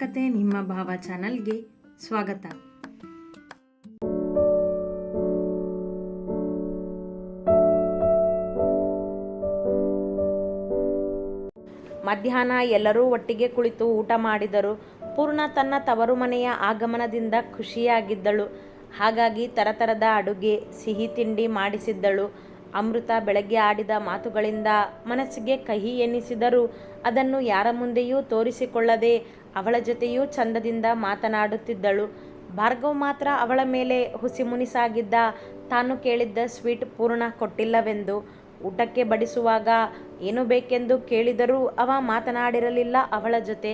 ಕತೆ ನಿಮ್ಮ ಭಾವ ಚಾನಲ್ಗೆ ಸ್ವಾಗತ. ಮಧ್ಯಾಹ್ನ ಎಲ್ಲರೂ ಒಟ್ಟಿಗೆ ಕುಳಿತು ಊಟ ಮಾಡಿದರು. ಪೂರ್ಣ ತನ್ನ ತವರು ಮನೆಯ ಆಗಮನದಿಂದ ಖುಷಿಯಾಗಿದ್ದಳು. ಹಾಗಾಗಿ ತರತರದ ಅಡುಗೆ, ಸಿಹಿ ತಿಂಡಿ ಮಾಡಿಸಿದ್ದಳು. ಅಮೃತ ಬೆಳಗ್ಗೆ ಆಡಿದ ಮಾತುಗಳಿಂದ ಮನಸ್ಸಿಗೆ ಕಹಿ ಎನ್ನಿಸಿದರೂ ಅದನ್ನು ಯಾರ ಮುಂದೆಯೂ ತೋರಿಸಿಕೊಳ್ಳದೆ ಅವಳ ಜೊತೆಯೂ ಚಂದದಿಂದ ಮಾತನಾಡುತ್ತಿದ್ದಳು. ಭಾರ್ಗವ್ ಮಾತ್ರ ಅವಳ ಮೇಲೆ ಹುಸಿ ಮುನಿಸಾಗಿದ್ದ ತಾನು ಕೇಳಿದ್ದ ಸ್ವೀಟ್ ಪೂರ್ಣ ಕೊಟ್ಟಿಲ್ಲವೆಂದು. ಊಟಕ್ಕೆ ಬಡಿಸುವಾಗ ಏನು ಬೇಕೆಂದು ಕೇಳಿದರೂ ಅವ ಮಾತನಾಡಿರಲಿಲ್ಲ ಅವಳ ಜೊತೆ.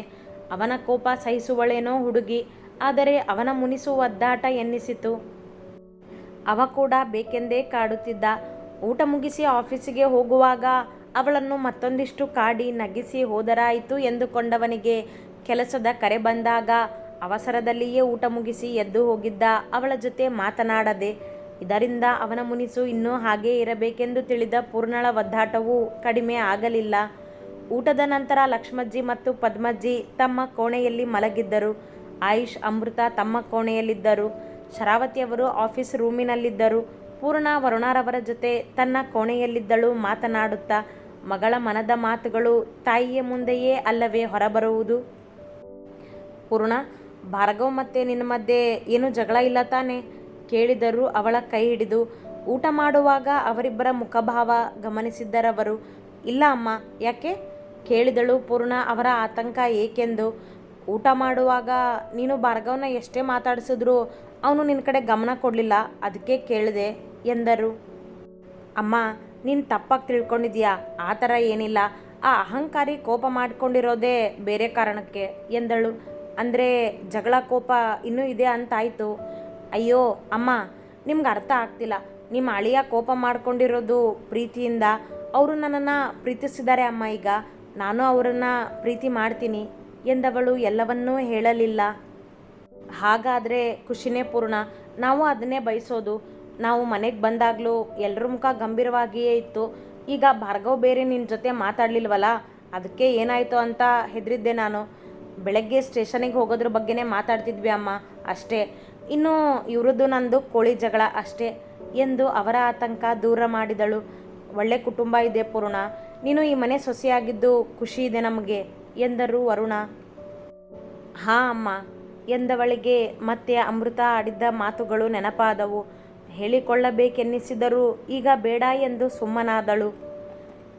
ಅವನ ಕೋಪ ಸಹಿಸುವಳೇನೋ ಹುಡುಗಿ, ಆದರೆ ಅವನ ಮುನಿಸು ಒದ್ದಾಟ ಎನ್ನಿಸಿತು. ಅವ ಕೂಡ ಬೇಕೆಂದೇ ಕಾಡುತ್ತಿದ್ದ. ಊಟ ಮುಗಿಸಿ ಆಫೀಸಿಗೆ ಹೋಗುವಾಗ ಅವಳನ್ನು ಮತ್ತೊಂದಿಷ್ಟು ಕಾಡಿ ನಗಿಸಿ ಹೋದರಾಯಿತು ಎಂದುಕೊಂಡವನಿಗೆ ಕೆಲಸದ ಕರೆ ಬಂದಾಗ ಅವಸರದಲ್ಲಿಯೇ ಊಟ ಮುಗಿಸಿ ಎದ್ದು ಹೋಗಿದ್ದ ಅವಳ ಜೊತೆ ಮಾತನಾಡದೆ, ಇದರಿಂದ ಅವನ ಮುನಿಸು ಇನ್ನೂ ಹಾಗೇ ಇರಬೇಕೆಂದು ತಿಳಿದ ಪೂರ್ಣಳ ಒದ್ದಾಟವೂ ಕಡಿಮೆ ಆಗಲಿಲ್ಲ. ಊಟದ ನಂತರ ಲಕ್ಷ್ಮಜ್ಜಿ ಮತ್ತು ಪದ್ಮಜ್ಜಿ ತಮ್ಮ ಕೋಣೆಯಲ್ಲಿ ಮಲಗಿದ್ದರು. ಆಯುಷ್, ಅಮೃತ ತಮ್ಮ ಕೋಣೆಯಲ್ಲಿದ್ದರು. ಶರಾವತಿಯವರು ಆಫೀಸ್ ರೂಮಿನಲ್ಲಿದ್ದರು. ಪೂರ್ಣ ವರುಣಾರವರ ಜೊತೆ ತನ್ನ ಕೋಣೆಯಲ್ಲಿದ್ದಳು ಮಾತನಾಡುತ್ತಾ, ಮಗಳ ಮನದ ಮಾತುಗಳು ತಾಯಿಯ ಮುಂದೆಯೇ ಅಲ್ಲವೇ ಹೊರಬರುವುದು? ಪೂರ್ಣ. ಭಾರ್ಗವ್ ಮತ್ತೆ ನಿನ್ನ ಮಧ್ಯೆ ಏನು ಜಗಳ ಇಲ್ಲ ತಾನೆ? ಕೇಳಿದರು ಅವಳ ಕೈ ಹಿಡಿದು. ಊಟ ಮಾಡುವಾಗ ಅವರಿಬ್ಬರ ಮುಖಭಾವ ಗಮನಿಸಿದ್ದರವರು, ಇಲ್ಲ ಅಮ್ಮ, ಯಾಕೆ? ಕೇಳಿದಳು ಪೂರ್ಣ ಅವರ ಆತಂಕ ಏಕೆಂದು. ಊಟ ಮಾಡುವಾಗ, ನೀನು ಭಾರ್ಗವನ ಎಷ್ಟೇ ಮಾತಾಡಿಸಿದ್ರು ಅವನು ನಿನ್ನ ಕಡೆ ಗಮನ ಕೊಡಲಿಲ್ಲ ಅದಕ್ಕೆ ಕೇಳಿದೆ ಎಂದರು. ಅಮ್ಮ, ನೀನು ತಪ್ಪಾಗಿ ತಿಳ್ಕೊಂಡಿದ್ಯಾ? ಆ ಥರ ಏನಿಲ್ಲ. ಆ ಅಹಂಕಾರಿ ಕೋಪ ಮಾಡಿಕೊಂಡಿರೋದೇ ಬೇರೆ ಕಾರಣಕ್ಕೆ ಎಂದಳು. ಅಂದರೆ ಜಗಳ ಕೋಪ ಇನ್ನೂ ಇದೆ ಅಂತಾಯಿತು. ಅಯ್ಯೋ, ಅಮ್ಮ, ನಿಮ್ಗೆ ಅರ್ಥ ಆಗ್ತಿಲ್ಲ. ನಿಮ್ಮ ಅಳಿಯ ಕೋಪ ಮಾಡ್ಕೊಂಡಿರೋದು ಪ್ರೀತಿಯಿಂದ ಅವರು ನನ್ನನ್ನು ಪ್ರೀತಿಸಿದ್ದಾರೆ ಅಮ್ಮ ಈಗ. ನಾನು ಅವರನ್ನು ಪ್ರೀತಿ ಮಾಡ್ತೀನಿ ಎಂದವಳು ಎಲ್ಲವನ್ನೂ ಹೇಳಲಿಲ್ಲ. ಹಾಗಾದರೆ ಖುಷಿನೇ ಪೂರ್ಣ. ನಾವು ಅದನ್ನೇ ಬಯಸೋದು. ನಾವು ಮನೆಗೆ ಬಂದಾಗಲೂ ಎಲ್ಲರ ಮುಖ ಗಂಭೀರವಾಗಿಯೇ ಇತ್ತು. ಈಗ ಭಾರ್ಗವ್ ಬೇರೆ ನಿನ್ನ ಜೊತೆ ಮಾತಾಡಲಿಲ್ವಲ್ಲ? ಅದಕ್ಕೆ ಏನಾಯಿತು ಅಂತ ಹೆದರಿದ್ದೆ ನಾನು. ಬೆಳಗ್ಗೆ ಸ್ಟೇಷನಿಗೆ ಹೋಗೋದ್ರ ಬಗ್ಗೆನೇ ಮಾತಾಡ್ತಿದ್ವಿ ಅಮ್ಮ, ಅಷ್ಟೇ. ಇನ್ನು ಇವರದ್ದು ನಂದು ಕೋಳಿ ಜಗಳ ಅಷ್ಟೇ. ಎಂದು ಅವರ ಆತಂಕ ದೂರ ಮಾಡಿದಳು. ಒಳ್ಳೆ ಕುಟುಂಬ ಇದೆ ಪೂರ್ಣ. ನೀನು ಈ ಮನೆ ಸೊಸೆಯಾಗಿದ್ದು ಖುಷಿ ಇದೆ ನಮಗೆ, ಎಂದರು ವರುಣ. ಹಾ ಅಮ್ಮ, ಎಂದವಳಿಗೆ ಮತ್ತೆ ಅಮೃತ ಆಡಿದ್ದ ಮಾತುಗಳು ನೆನಪಾದವು. ಹೇಳಿಕೊಳ್ಳಬೇಕೆನ್ನಿಸಿದರೂ ಈಗ ಬೇಡ ಎಂದು ಸುಮ್ಮನಾದಳು.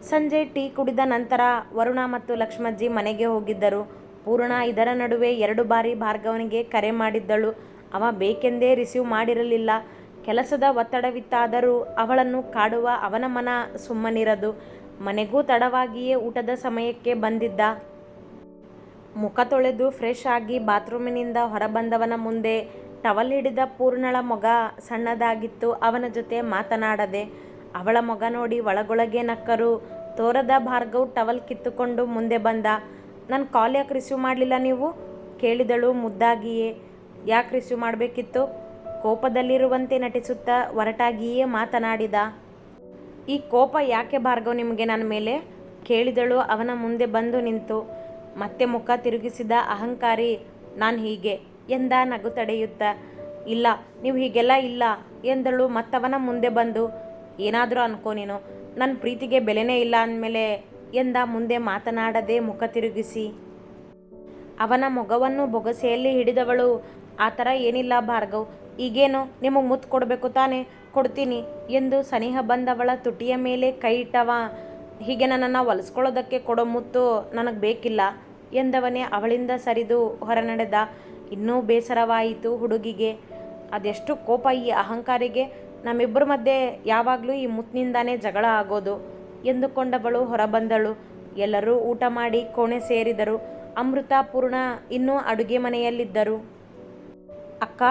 ಸಂಜೆ ಟೀ ಕುಡಿದ ನಂತರ ವರುಣ ಮತ್ತು ಲಕ್ಷ್ಮಜ್ಜಿ ಮನೆಗೆ ಹೋಗಿದ್ದರು. ಪೂರ್ಣ ಇದರ ನಡುವೆ ಎರಡು ಬಾರಿ ಭಾರ್ಗವನಿಗೆ ಕರೆ ಮಾಡಿದ್ದಳು. ಅವ ಬೇಕೆಂದೇ ರಿಸೀವ್ ಮಾಡಿರಲಿಲ್ಲ. ಕೆಲಸದ ಒತ್ತಡವಿತ್ತಾದರೂ ಅವಳನ್ನು ಕಾಡುವ ಅವನ ಮನ ಸುಮ್ಮನಿರದು. ಮನೆಗೂ ತಡವಾಗಿಯೇ ಊಟದ ಸಮಯಕ್ಕೆ ಬಂದಿದ್ದ. ಮುಖ ತೊಳೆದು ಫ್ರೆಶ್ ಆಗಿ ಬಾತ್ರೂಮಿನಿಂದ ಹೊರಬಂದವನ ಮುಂದೆ ಟವಲ್ ಹಿಡಿದ ಪೂರ್ಣಳ ಮೊಗ ಸಣ್ಣದಾಗಿತ್ತು. ಅವನ ಜೊತೆ ಮಾತನಾಡದೆ ಅವಳ ಮೊಗ ನೋಡಿ ಒಳಗೊಳಗೆ ನಕ್ಕರು. ತೋರದ ಭಾರ್ಗವ್ ಟವಲ್ ಕಿತ್ತುಕೊಂಡು ಮುಂದೆ ಬಂದ. ನನ್ನ ಕಾಲ್ ಯಾಕೆ ರಿಸೀವ್ ಮಾಡಲಿಲ್ಲ ನೀವು? ಕೇಳಿದಳು, ಮುದ್ದಾಗಿಯೇ. ಯಾಕೆ ರಿಸೀವ್ ಮಾಡಬೇಕಿತ್ತು? ಕೋಪದಲ್ಲಿರುವಂತೆ ನಟಿಸುತ್ತಾ ಒರಟಾಗಿಯೇ ಮಾತನಾಡಿದ. ಈ ಕೋಪ ಯಾಕೆ ಭಾರ್ಗವ್ ನಿಮಗೆ ನನ್ನ ಮೇಲೆ? ಕೇಳಿದಳು, ಅವನ ಮುಂದೆ ಬಂದು ನಿಂತು. ಮತ್ತೆ ಮುಖ ತಿರುಗಿಸಿದ ಅಹಂಕಾರಿ, ನಾನು ಹೀಗೆ. ಎಂದ ನಗು ತಡೆಯುತ್ತ. ಇಲ್ಲ, ನೀವು ಹೀಗೆಲ್ಲ ಇಲ್ಲ ಎಂದಳು, ಮತ್ತವನ ಮುಂದೆ ಬಂದು. ಏನಾದರೂ ಅನ್ಕೋ ನೀನು. ನನ್ನ ಪ್ರೀತಿಗೆ ಬೆಲೆನೇ ಇಲ್ಲ ಅಂದಮೇಲೆ ಎಂದ ಮುಂದೆ ಮಾತನಾಡದೆ ಮುಖ ತಿರುಗಿಸಿ, ಅವನ ಮೊಗವನ್ನು ಬೊಗಸೆಯಲ್ಲಿ ಹಿಡಿದವಳು, ಆ ಥರ ಏನಿಲ್ಲ ಭಾರ್ಗವ್, ಈಗೇನು ನಿಮಗೆ ಮುತ್ತು ಕೊಡಬೇಕು ತಾನೇ, ಕೊಡ್ತೀನಿ ಎಂದು ಸನಿಹ ಬಂದವಳ ತುಟಿಯ ಮೇಲೆ ಕೈ ಇಟ್ಟವ, ಹೀಗೆ ನನ್ನನ್ನು ಒಲಿಸ್ಕೊಳ್ಳೋದಕ್ಕೆ ಕೊಡೋ ಮುತ್ತು ನನಗೆ ಬೇಕಿಲ್ಲ ಎಂದವನೇ ಅವಳಿಂದ ಸರಿದು ಹೊರನಡೆದ. ಇನ್ನೂ ಬೇಸರವಾಯಿತು ಹುಡುಗಿಗೆ. ಅದೆಷ್ಟು ಕೋಪ ಈ ಅಹಂಕಾರಿಗೆ, ನಮ್ಮಿಬ್ಬರ ಮಧ್ಯೆ ಯಾವಾಗಲೂ ಈ ಮುತ್ತಿನಿಂದಾನೇ ಜಗಳ ಆಗೋದು. ಎಂದುಕೊಂಡವಳು ಹೊರಬಂದಳು. ಎಲ್ಲರೂ ಊಟ ಮಾಡಿ ಕೋಣೆ ಸೇರಿದರು. ಅಮೃತ, ಪೂರ್ಣ ಇನ್ನೂ ಅಡುಗೆ ಮನೆಯಲ್ಲಿದ್ದರು. ಅಕ್ಕ,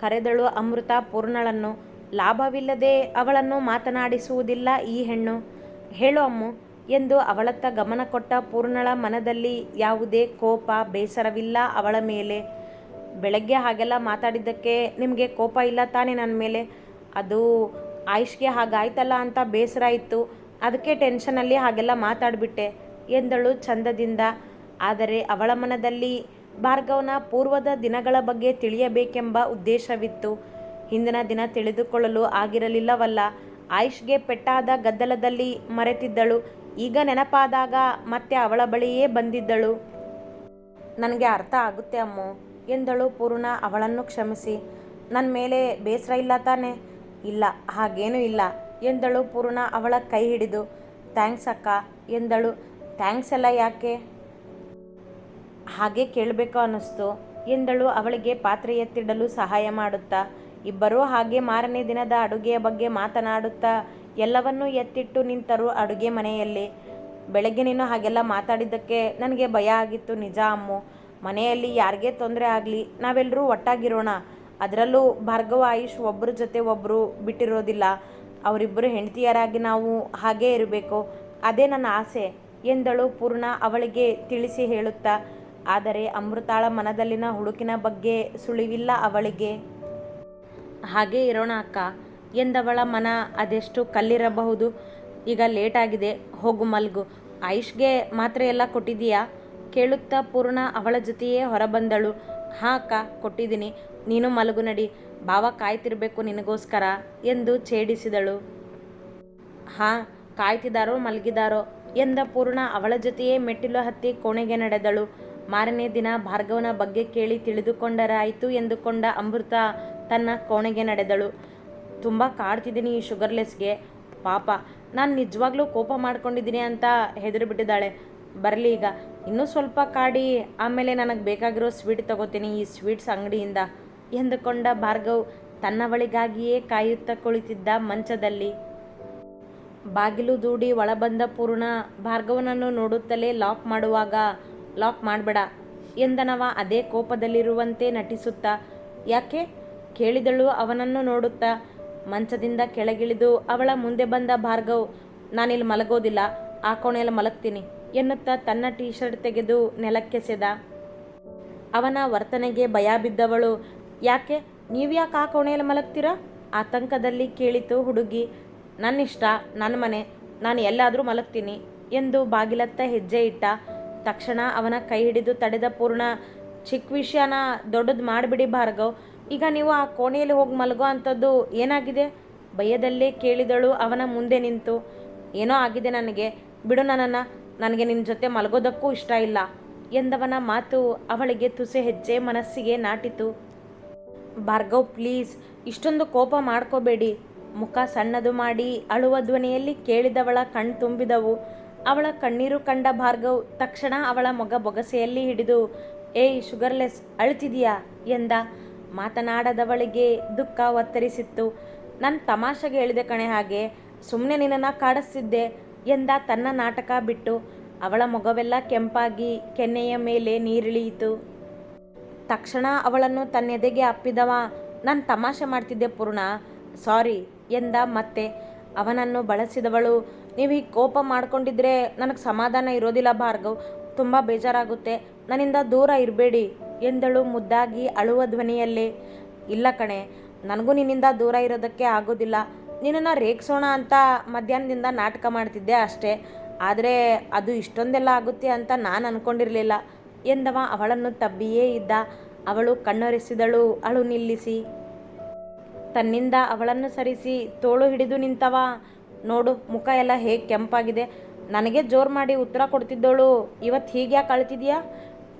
ಕರೆದಳು ಅಮೃತ, ಪೂರ್ಣಳನ್ನು. ಲಾಭವಿಲ್ಲದೆ ಅವಳನ್ನು ಮಾತನಾಡಿಸುವುದಿಲ್ಲ ಈ ಹೆಣ್ಣು. ಹೇಳು ಅಮ್ಮು, ಎಂದು ಅವಳತ್ತ ಗಮನ ಕೊಟ್ಟ ಪೂರ್ಣಳ ಮನದಲ್ಲಿ ಯಾವುದೇ ಕೋಪ, ಬೇಸರವಿಲ್ಲ ಅವಳ ಮೇಲೆ. ಬೆಳಗ್ಗೆ ಹಾಗೆಲ್ಲ ಮಾತಾಡಿದ್ದಕ್ಕೆ ನಿಮಗೆ ಕೋಪ ಇಲ್ಲ ತಾನೇ ನನ್ನ ಮೇಲೆ? ಅದು ಆಯುಷ್ಗೆ ಹಾಗಾಯ್ತಲ್ಲ ಅಂತ ಬೇಸರ ಇತ್ತು. ಅದಕ್ಕೆ ಟೆನ್ಷನಲ್ಲಿ ಹಾಗೆಲ್ಲ ಮಾತಾಡಿಬಿಟ್ಟೆ. ಎಂದಳು ಚಂದದಿಂದ. ಆದರೆ ಅವಳ ಮನದಲ್ಲಿ ಭಾರ್ಗವನ ಪೂರ್ವದ ದಿನಗಳ ಬಗ್ಗೆ ತಿಳಿಯಬೇಕೆಂಬ ಉದ್ದೇಶವಿತ್ತು. ಹಿಂದಿನ ದಿನ ತಿಳಿದುಕೊಳ್ಳಲು ಆಗಿರಲಿಲ್ಲವಲ್ಲ. ಆಯುಷ್ಗೆ ಪೆಟ್ಟಾದ ಗದ್ದಲದಲ್ಲಿ ಮರೆತಿದ್ದಳು. ಈಗ ನೆನಪಾದಾಗ ಮತ್ತೆ ಅವಳ ಬಳಿಯೇ ಬಂದಿದ್ದಳು. ನನಗೆ ಅರ್ಥ ಆಗುತ್ತೆ ಅಮ್ಮು, ಎಂದಳು ಪೂರ್ಣ ಅವಳನ್ನು ಕ್ಷಮಿಸಿ. ನನ್ನ ಮೇಲೆ ಬೇಸರ ಇಲ್ಲ ತಾನೆ? ಇಲ್ಲ, ಹಾಗೇನೂ ಇಲ್ಲ. ಎಂದಳು ಪೂರ್ಣ ಅವಳ ಕೈ ಹಿಡಿದು. ಥ್ಯಾಂಕ್ಸ್ ಅಕ್ಕ, ಎಂದಳು. ಥ್ಯಾಂಕ್ಸ್ ಎಲ್ಲ ಯಾಕೆ? ಹಾಗೆ ಕೇಳಬೇಕು ಅನ್ನಿಸ್ತು, ಎಂದಳು. ಅವಳಿಗೆ ಪಾತ್ರೆ ಎತ್ತಿಡಲು ಸಹಾಯ ಮಾಡುತ್ತಾ. ಇಬ್ಬರೂ ಹಾಗೆ ಮಾರನೇ ದಿನದ ಅಡುಗೆಯ ಬಗ್ಗೆ ಮಾತನಾಡುತ್ತಾ ಎಲ್ಲವನ್ನೂ ಎತ್ತಿಟ್ಟು ನಿಂತರು ಅಡುಗೆ ಮನೆಯಲ್ಲಿ. ಬೆಳಗ್ಗೆ ನೀನು ಹಾಗೆಲ್ಲ ಮಾತಾಡಿದ್ದಕ್ಕೆ ನನಗೆ ಭಯ ಆಗಿತ್ತು. ನಿಜ ಅಮ್ಮು, ಮನೆಯಲ್ಲಿ ಯಾರಿಗೆ ತೊಂದರೆ ಆಗಲಿ ನಾವೆಲ್ಲರೂ ಒಟ್ಟಾಗಿರೋಣ. ಅದರಲ್ಲೂ ಭಾರ್ಗವ, ಆಯುಷ್ ಒಬ್ಬರ ಜೊತೆ ಒಬ್ಬರು ಬಿಟ್ಟಿರೋದಿಲ್ಲ. ಅವರಿಬ್ಬರು ಹೆಂಡತಿಯರಾಗಿ ನಾವು ಹಾಗೇ ಇರಬೇಕು. ಅದೇ ನನ್ನ ಆಸೆ, ಎಂದಳು ಪೂರ್ಣ ಅವಳಿಗೆ ತಿಳಿಸಿ ಹೇಳುತ್ತಾ, ಆದರೆ ಅಮೃತಾಳ ಮನದಲ್ಲಿನ ಹುಡುಕಿನ ಬಗ್ಗೆ ಸುಳಿವಿಲ್ಲ ಅವಳಿಗೆ. ಹಾಗೇ ಇರೋಣ ಅಕ್ಕ, ಎಂದವಳ ಮನ ಅದೆಷ್ಟು ಕಲ್ಲಿರಬಹುದು? ಈಗ ಲೇಟ್ ಆಗಿದೆ, ಹೋಗು ಮಲ್ಗು. ಆಯುಷ್ಗೆ ಮಾತ್ರ ಎಲ್ಲ ಕೊಟ್ಟಿದೀಯಾ ಕೇಳುತ್ತಾ ಪೂರ್ಣ ಅವಳ ಜೊತೆಯೇ ಹೊರಬಂದಳು. ಹಾಂ ಅಕ್ಕ, ಕೊಟ್ಟಿದ್ದೀನಿ. ನೀನು ಮಲಗು ನಡಿ. ಬಾವ ಕಾಯ್ತಿರ್ಬೇಕು ನಿನಗೋಸ್ಕರ ಎಂದು ಛೇಡಿಸಿದಳು. ಹಾ, ಕಾಯ್ತಿದಾರೋ ಮಲಗಿದಾರೋ ಎಂದ ಪೂರ್ಣ ಅವಳ ಜೊತೆಯೇ ಮೆಟ್ಟಿಲು ಹತ್ತಿ ಕೋಣೆಗೆ ನಡೆದಳು. ಮಾರನೇ ದಿನ ಭಾರ್ಗವನ ಬಗ್ಗೆ ಕೇಳಿ ತಿಳಿದುಕೊಂಡರಾಯಿತು ಎಂದುಕೊಂಡ ಅಮೃತ ತನ್ನ ಕೋಣೆಗೆ ನಡೆದಳು. ತುಂಬ ಕಾಡ್ತಿದ್ದೀನಿ ಈ ಶುಗರ್ಲೆಸ್ಗೆ ಪಾಪ, ನಾನು ನಿಜವಾಗ್ಲೂ ಕೋಪ ಮಾಡ್ಕೊಂಡಿದ್ದೀನಿ ಅಂತ ಹೆದರು ಬಿಟ್ಟಿದ್ದಾಳೆ. ಬರಲಿ ಈಗ. ಇನ್ನೂ ಸ್ವಲ್ಪ ಕಾಡಿ, ಆಮೇಲೆ ನನಗೆ ಬೇಕಾಗಿರೋ ಸ್ವೀಟ್ ತಗೋತೀನಿ ಈ ಸ್ವೀಟ್ಸ್ ಅಂಗಡಿಯಿಂದ. ಎಂದುಕೊಂಡ ಭಾರ್ಗವ್ ತನ್ನವಳಿಗಾಗಿಯೇ ಕಾಯುತ್ತಾ ಕುಳಿತಿದ್ದ ಮಂಚದಲ್ಲಿ. ಬಾಗಿಲು ದೂಡಿ ಒಳಬಂದ ಪೂರ್ಣ, ಭಾರ್ಗವನನ್ನು ನೋಡುತ್ತಲೇ ಲಾಕ್ ಮಾಡುವಾಗ, ಲಾಕ್ ಮಾಡಬೇಡ ಎಂದನವ ಅದೇ ಕೋಪದಲ್ಲಿರುವಂತೆ ನಟಿಸುತ್ತಾ. ಯಾಕೆ? ಕೇಳಿದಳು ಅವನನ್ನು ನೋಡುತ್ತಾ. ಮಂಚದಿಂದ ಕೆಳಗಿಳಿದು ಅವಳ ಮುಂದೆ ಬಂದ ಭಾರ್ಗವ್, ನಾನಿಲ್ಲಿ ಮಲಗೋದಿಲ್ಲ, ಆ ಕೋಣೆಯಲ್ಲಿ ಮಲಗ್ತೀನಿ ಎನ್ನುತ್ತಾ ತನ್ನ ಟೀ ಶರ್ಟ್ ತೆಗೆದು ನೆಲಕ್ಕೆಸೆದ. ಅವನ ವರ್ತನೆಗೆ ಭಯ ಬಿದ್ದವಳು ಯಾಕೆ? ನೀವು ಯಾಕೆ ಆ ಕೋಣೆಯಲ್ಲಿ ಮಲಗ್ತೀರಾ? ಆತಂಕದಲ್ಲಿ ಕೇಳಿತು ಹುಡುಗಿ. ನನ್ನ ಇಷ್ಟ ನನ್ನ ಮನೆ, ನಾನು ಎಲ್ಲಾದರೂ ಮಲಗ್ತೀನಿ ಎಂದು ಬಾಗಿಲತ್ತ ಹೆಜ್ಜೆ ಇಟ್ಟ. ತಕ್ಷಣ ಅವನ ಕೈ ಹಿಡಿದು ತಡೆದ ಪೂರ್ಣ ಚಿಕ್ಕ ವಿಷಯನ ದೊಡ್ಡದು ಮಾಡಿಬಿಡಿ ಭಾರ್ಗವ್, ಈಗ ನೀವು ಆ ಕೋಣೆಯಲ್ಲಿ ಹೋಗಿ ಮಲಗೋ ಅಂಥದ್ದು ಏನಾಗಿದೆ? ಭಯದಲ್ಲೇ ಕೇಳಿದಳು ಅವನ ಮುಂದೆ ನಿಂತು. ಏನೋ ಆಗಿದೆ ನನಗೆ. ಬಿಡು ನನ್ನನ್ನು, ನನಗೆ ನಿನ್ನ ಜೊತೆ ಮಲಗೋದಕ್ಕೂ ಇಷ್ಟ ಇಲ್ಲ ಎಂದವನ ಮಾತು ಅವಳಿಗೆ ತುಸೆ ಹೆಜ್ಜೆ ಮನಸ್ಸಿಗೆ ನಾಟಿತು. ಭಾರ್ಗವ್ ಪ್ಲೀಸ್ ಇಷ್ಟೊಂದು ಕೋಪ ಮಾಡ್ಕೋಬೇಡಿ. ಮುಖ ಸಣ್ಣದು ಮಾಡಿ ಅಳುವ ಧ್ವನಿಯಲ್ಲಿ ಕೇಳಿದವಳ ಕಣ್ ತುಂಬಿದವು. ಅವಳ ಕಣ್ಣೀರು ಕಂಡ ಭಾರ್ಗವ್ ತಕ್ಷಣ ಅವಳ ಮೊಗ ಬೊಗಸೆಯಲ್ಲಿ ಹಿಡಿದು ಏಯ್ ಶುಗರ್ಲೆಸ್, ಅಳ್ತಿದೀಯಾ? ಎಂದ. ಮಾತನಾಡದವಳಿಗೆ ದುಃಖ ಒತ್ತರಿಸಿತ್ತು. ನನ್ನ ತಮಾಷೆಗೆ ಹೇಳಿದೆ ಕಣೆ ಹಾಗೆ ಸುಮ್ಮನೆ ನಿನ್ನನ್ನು ಕಾಡಿಸ್ತಿದ್ದೆ ಎಂದ ತನ್ನ ನಾಟಕ ಬಿಟ್ಟು. ಅವಳ ಮೊಗವೆಲ್ಲ ಕೆಂಪಾಗಿ ಕೆನ್ನೆಯ ಮೇಲೆ ನೀರಿಳಿಯಿತು. ತಕ್ಷಣ ಅವಳನ್ನು ತನ್ನ ಎದೆಗೆ ಅಪ್ಪಿದವ. ನಾನು ತಮಾಷೆ ಮಾಡ್ತಿದ್ದೆ ಪೂರ್ಣ. ಸಾರಿ, ಎಂದ ಮತ್ತೆ. ಅವನನ್ನು ಬಳಸಿದವಳು. ನೀವು ಹೀಗೆ ಕೋಪ ಮಾಡ್ಕೊಂಡಿದ್ರೆ ನನಗೆ ಸಮಾಧಾನ ಇರೋದಿಲ್ಲ ಭಾರ್ಗವ್. ತುಂಬ ಬೇಜಾರಾಗುತ್ತೆ. ನನ್ನಿಂದ ದೂರ ಇರಬೇಡಿ ಎಂದಳು ಮುದ್ದಾಗಿ ಅಳುವ ಧ್ವನಿಯಲ್ಲಿ. ಇಲ್ಲ ಕಣೆ, ನನಗೂ ನಿನ್ನಿಂದ ದೂರ ಇರೋದಕ್ಕೆ ಆಗೋದಿಲ್ಲ. ನಿನ್ನನ್ನು ರೇಗಿಸೋಣ ಅಂತ ಮಧ್ಯಾಹ್ನದಿಂದ ನಾಟಕ ಮಾಡ್ತಿದ್ದೆ ಅಷ್ಟೇ. ಆದರೆ ಅದು ಇಷ್ಟೊಂದೆಲ್ಲ ಆಗುತ್ತೆ ಅಂತ ನಾನು ಅಂದ್ಕೊಂಡಿರಲಿಲ್ಲ ಎಂದವ ಅವಳನ್ನು ತಬ್ಬಿಯೇ ಇದ್ದ. ಅವಳು ಕಣ್ಣೊರೆಸಿದಳು, ಅಳು ನಿಲ್ಲಿಸಿ. ತನ್ನಿಂದ ಅವಳನ್ನು ಸರಿಸಿ ತೋಳು ಹಿಡಿದು ನಿಂತವ. ನೋಡು, ಮುಖ ಎಲ್ಲ ಹೇಗೆ ಕೆಂಪಾಗಿದೆ. ನನಗೆ ಜೋರು ಮಾಡಿ ಉತ್ತರ ಕೊಡ್ತಿದ್ದಳು. ಇವತ್ತು ಹೀಗೆ ಯಾಕೆ ಅಳ್ತಿದ್ಯಾ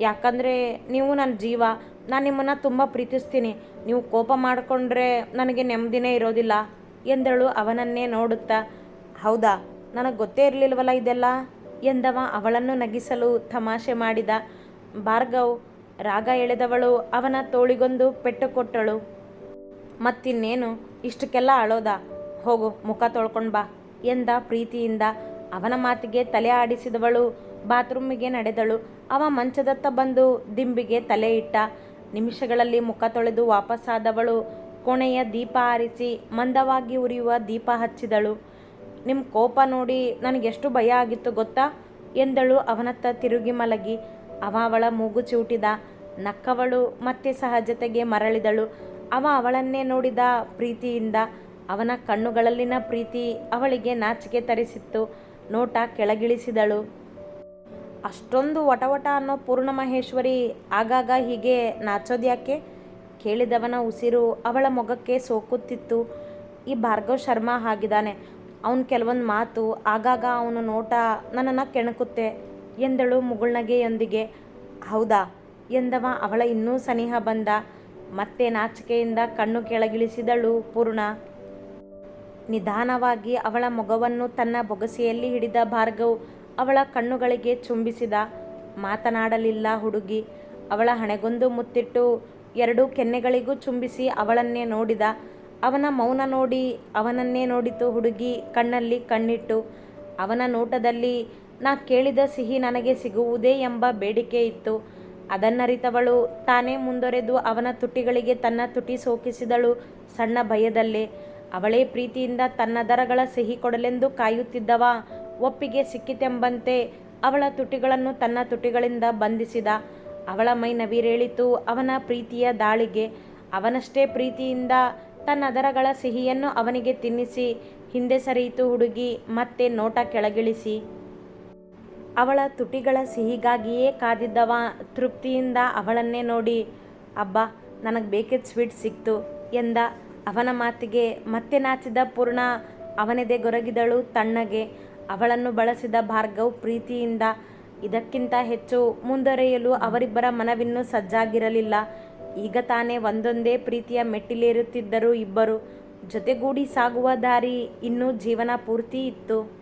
ಯಾಕಂದರೆ ನೀವು ನನ್ನ ಜೀವ. ನಾನು ನಿಮ್ಮನ್ನು ತುಂಬ ಪ್ರೀತಿಸ್ತೀನಿ. ನೀವು ಕೋಪ ಮಾಡಿಕೊಂಡ್ರೆ ನನಗೆ ನೆಮ್ಮದಿನೇ ಇರೋದಿಲ್ಲ ಎಂದಳು ಅವನನ್ನೇ ನೋಡುತ್ತಾ. ಹೌದಾ? ನನಗೆ ಗೊತ್ತೇ ಇರಲಿಲ್ವಲ್ಲ ಇದೆಲ್ಲ? ಎಂದವ ಅವಳನ್ನು ನಗಿಸಲು ತಮಾಷೆ ಮಾಡಿದ. ಭಾರ್ಗವ್ ರಾಗ ಎಳೆದವಳು, ಅವನ ತೋಳಿಗೊಂದು ಪೆಟ್ಟು ಕೊಟ್ಟಳು. ಮತ್ತಿನ್ನೇನು, ಇಷ್ಟಕ್ಕೆಲ್ಲ ಅಳೋದ? ಹೋಗು, ಮುಖ ತೊಳ್ಕೊಂಡು ಬಾ, ಎಂದ ಪ್ರೀತಿಯಿಂದ. ಅವನ ಮಾತಿಗೆ ತಲೆ ಆಡಿಸಿದವಳು, ಬಾತ್ರೂಮಿಗೆ ನಡೆದಳು. ಅವ ಮಂಚದತ್ತ ಬಂದು ದಿಂಬಿಗೆ ತಲೆ ಇಟ್ಟ. ನಿಮಿಷಗಳಲ್ಲಿ ಮುಖ ತೊಳೆದು ವಾಪಸ್ಸಾದವಳು ಕೋಣೆಯ ದೀಪ ಆರಿಸಿ ಮಂದವಾಗಿ ಉರಿಯುವ ದೀಪ ಹಚ್ಚಿದಳು. ನಿಮ್ಮ ಕೋಪ ನೋಡಿ ನನಗೆಷ್ಟು ಭಯ ಆಗಿತ್ತು ಗೊತ್ತಾ? ಎಂದಳು ಅವನತ್ತ ತಿರುಗಿ ಮಲಗಿ. ಅವ ಅವಳ ಮೂಗು ಚೂಟಿದ. ನಕ್ಕವಳು ಮತ್ತೆ ಸಹಜತೆಗೆ ಮರಳಿದಳು. ಅವ ಅವಳನ್ನೇ ನೋಡಿದ ಪ್ರೀತಿಯಿಂದ. ಅವನ ಕಣ್ಣುಗಳಲ್ಲಿನ ಪ್ರೀತಿ ಅವಳಿಗೆ ನಾಚಿಕೆ ತರಿಸಿತ್ತು. ನೋಟ ಕೆಳಗಿಳಿಸಿದಳು. ಅಷ್ಟೊಂದು ವಟವಟ ಅನ್ನೋ ಪೂರ್ಣ ಮಹೇಶ್ವರಿ ಆಗಾಗ ಹೀಗೆ ನಾಚೋದ್ಯಾಕೆ ಕೇಳಿದವನ ಉಸಿರು ಅವಳ ಮೊಗಕ್ಕೆ ಸೋಕುತ್ತಿತ್ತು. ಈ ಭಾರ್ಗವ್ ಶರ್ಮಾ ಆಗಿದ್ದಾನೆ ಅವನ ಕೆಲವೊಂದು ಮಾತು ಆಗಾಗ ಅವನು ನೋಟ ನನ್ನನ್ನು ಕೆಣಕುತ್ತೆ. ಎಂದಳು ಮುಗುಳ್ನಗೆಯೊಂದಿಗೆ, ಹೌದಾ ಎಂದವ. ಅವಳ ಇನ್ನೂ ಸನಿಹ ಬಂದ. ಮತ್ತೆ ನಾಚಿಕೆಯಿಂದ ಕಣ್ಣು ಕೆಳಗಿಳಿಸಿದಳು ಪೂರ್ಣ. ನಿಧಾನವಾಗಿ ಅವಳ ಮೊಗವನ್ನು ತನ್ನ ಬೊಗಸೆಯಲ್ಲಿ ಹಿಡಿದ ಭಾರ್ಗವ್ ಅವಳ ಕಣ್ಣುಗಳಿಗೆ ಚುಂಬಿಸಿದ. ಮಾತನಾಡಲಿಲ್ಲ ಹುಡುಗಿ. ಅವಳ ಹಣೆಗೊಂದು ಮುತ್ತಿಟ್ಟು ಎರಡು ಕೆನ್ನೆಗಳಿಗೂ ಚುಂಬಿಸಿ ಅವಳನ್ನೇ ನೋಡಿದ. ಅವನ ಮೌನ ನೋಡಿ ಅವನನ್ನೇ ನೋಡಿತು ಹುಡುಗಿ ಕಣ್ಣಲ್ಲಿ ಕಣ್ಣಿಟ್ಟು. ಅವನ ನೋಟದಲ್ಲಿ ನಾ ಕೇಳಿದ ಸಿಹಿ ನನಗೆ ಸಿಗುವುದೇ ಎಂಬ ಬೇಡಿಕೆ ಇತ್ತು. ಅದನ್ನರಿತವಳು. ತಾನೇ ಮುಂದೊರೆದು ಅವನ ತುಟಿಗಳಿಗೆ ತನ್ನ ತುಟಿ ಸೋಕಿಸಿದಳು ಸಣ್ಣ ಭಯದಲ್ಲೇ. ಅವಳೇ ಪ್ರೀತಿಯಿಂದ ತನ್ನ ದರಗಳ ಸಿಹಿ ಕೊಡಲೆಂದು ಕಾಯುತ್ತಿದ್ದವ. ಒಪ್ಪಿಗೆ ಸಿಕ್ಕಿತೆಂಬಂತೆ ಅವಳ ತುಟಿಗಳನ್ನು ತನ್ನ ತುಟಿಗಳಿಂದ ಬಂಧಿಸಿದ. ಅವಳ ಮೈ ನವಿರೇಳಿತು ಅವನ ಪ್ರೀತಿಯ ದಾಳಿಗೆ. ಅವನಷ್ಟೇ ಪ್ರೀತಿಯಿಂದ ತನ್ನ ದರಗಳ ಸಿಹಿಯನ್ನು ಅವನಿಗೆ ತಿನ್ನಿಸಿ, ಹಿಂದೆ ಸರಿಯಿತು ಹುಡುಗಿ, ಮತ್ತೆ ನೋಟ ಕೆಳಗಿಳಿಸಿ. ಅವಳ ತುಟಿಗಳ ಸಿಹಿಗಾಗಿಯೇ ಕಾದಿದ್ದವ ತೃಪ್ತಿಯಿಂದ ಅವಳನ್ನೇ ನೋಡಿ, ಅಬ್ಬ, ನನಗೆ ಬೇಕಿದ್ದ ಸ್ವೀಟ್ ಸಿಕ್ತು ಎಂದ ಅವನ ಮಾತಿಗೆ. ಮತ್ತೆ ನಾಚಿದ ಪೂರ್ಣ ಅವನೆದೆ ಗೊರಗಿದಳು ತಣ್ಣಗೆ. ಅವಳನ್ನು ಬಳಸಿದ ಭಾರ್ಗವ್ ಪ್ರೀತಿಯಿಂದ ಇದಕ್ಕಿಂತ ಹೆಚ್ಚು ಮುಂದರೆಯಲು ಅವರಿಬ್ಬರ ಮನವಿನ್ನೂ ಸಜ್ಜಾಗಿರಲಿಲ್ಲ. ಈಗ ತಾನೇ ಒಂದೊಂದೇ ಪ್ರೀತಿಯ ಮೆಟ್ಟಿಲೇರುತ್ತಿದ್ದರು ಇಬ್ಬರು. ಜೊತೆಗೂಡಿ ಸಾಗುವ ದಾರಿ ಇನ್ನೂ ಜೀವನ ಪೂರ್ತಿ ಇತ್ತು.